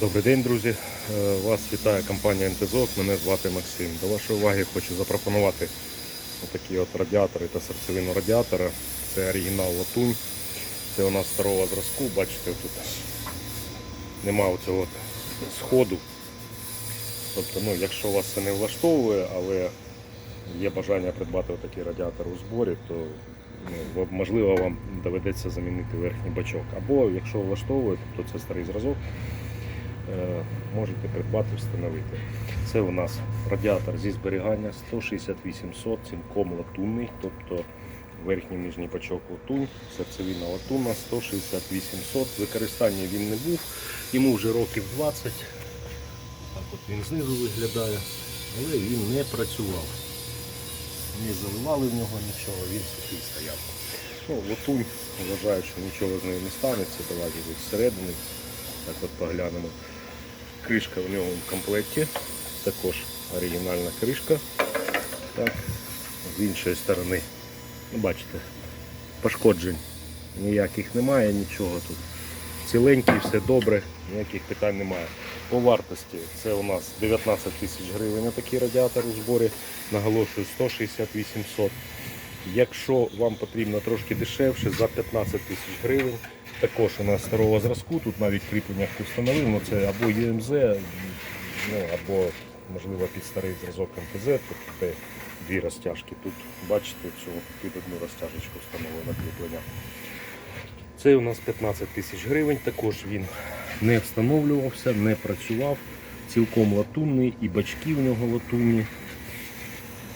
Добрий день, друзі. Е, Вас вітає компанія НТЗОК. Мене звати Максим. До вашої уваги хочу запропонувати такі от радіатори та серцевину радіатора. Це оригінал латунь. Це у нас старого зразку. Бачите, тут нема оцього сходу. Тобто, ну, якщо вас це не влаштовує, але є бажання придбати отакий радіатор у зборі, то ну, можливо вам доведеться замінити верхній бачок. Або якщо влаштовує, то це старий зразок. Е, можете придбати, встановити. Це у нас радіатор зі зберігання 168 сот, цілком латунний, тобто верхній нижній пачок латунь, серцевина латунна 168 сот. Використання він не був, йому вже років 20. Так от він знизу виглядає, але він не працював. Не заливали в нього нічого, він сухий стояв. Ну, латунь, вважаю, що нічого з нею не станеться. Давайте тут зсередини. Так от поглянемо. Кришка в нього в комплекті. Також оригінальна кришка. Так. З іншої сторони, ну, бачите, пошкоджень ніяких немає, нічого тут. Ціленький, все добре, ніяких питань немає. По вартості це у нас 19 тисяч гривень на такий радіатор у зборі. Наголошую 168 сот. Якщо вам потрібно трошки дешевше, за 15 тисяч гривень. Також у нас старого зразку, тут навіть кріплення встановив, ну це або ЮМЗ, ну, або можливо під старий зразок МТЗ, тут де дві розтяжки. Тут бачите, цю під одну розтяжечку встановлено кріплення. Це у нас 15 тисяч гривень, також він не встановлювався, не працював, цілком латунний, і бачки в нього латунні.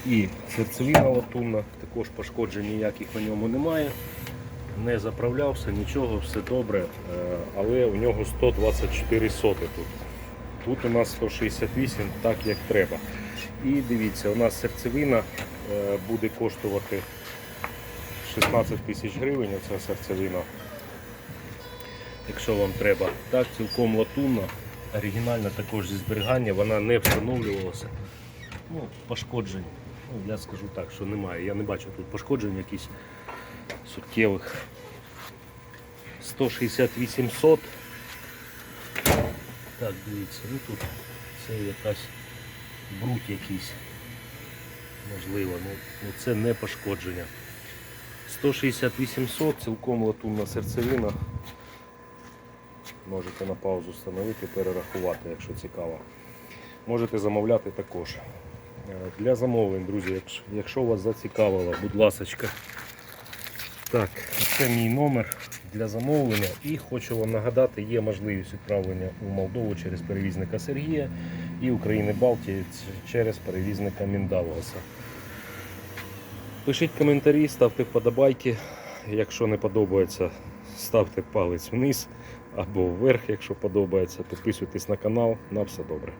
І серцевина латунна, також пошкоджень ніяких на ньому немає. Не заправлявся, нічого, все добре. Е, Але у нього 124 соти тут. Тут у нас 168, так як треба. І дивіться, у нас серцевина е, буде коштувати 16 тисяч гривень, оця серцевина. Якщо вам треба. Так, цілком латунна, оригінальна також зі зберігання, вона не встановлювалася. Ну, пошкоджень. Ну, я скажу так, що немає. Я не бачу тут пошкоджень якісь суттєвих. 168 сот. Так, дивіться, ну тут це якась бруть якийсь. Можливо, ну, ну це не пошкодження. 168 сот, цілком латунна серцевина. Можете на паузу встановити, перерахувати, якщо цікаво. Можете замовляти також. Е, Для замовлень, друзі, якщо вас зацікавило, будь ласочка. Так, це мій номер для замовлення. І хочу вам нагадати, є можливість відправлення у Молдову через перевізника Сергія і України Балтії через перевізника Міндавоса. Пишіть коментарі, ставте вподобайки. Якщо не подобається, ставте палець вниз або вверх, якщо подобається. Підписуйтесь на канал. На все добре.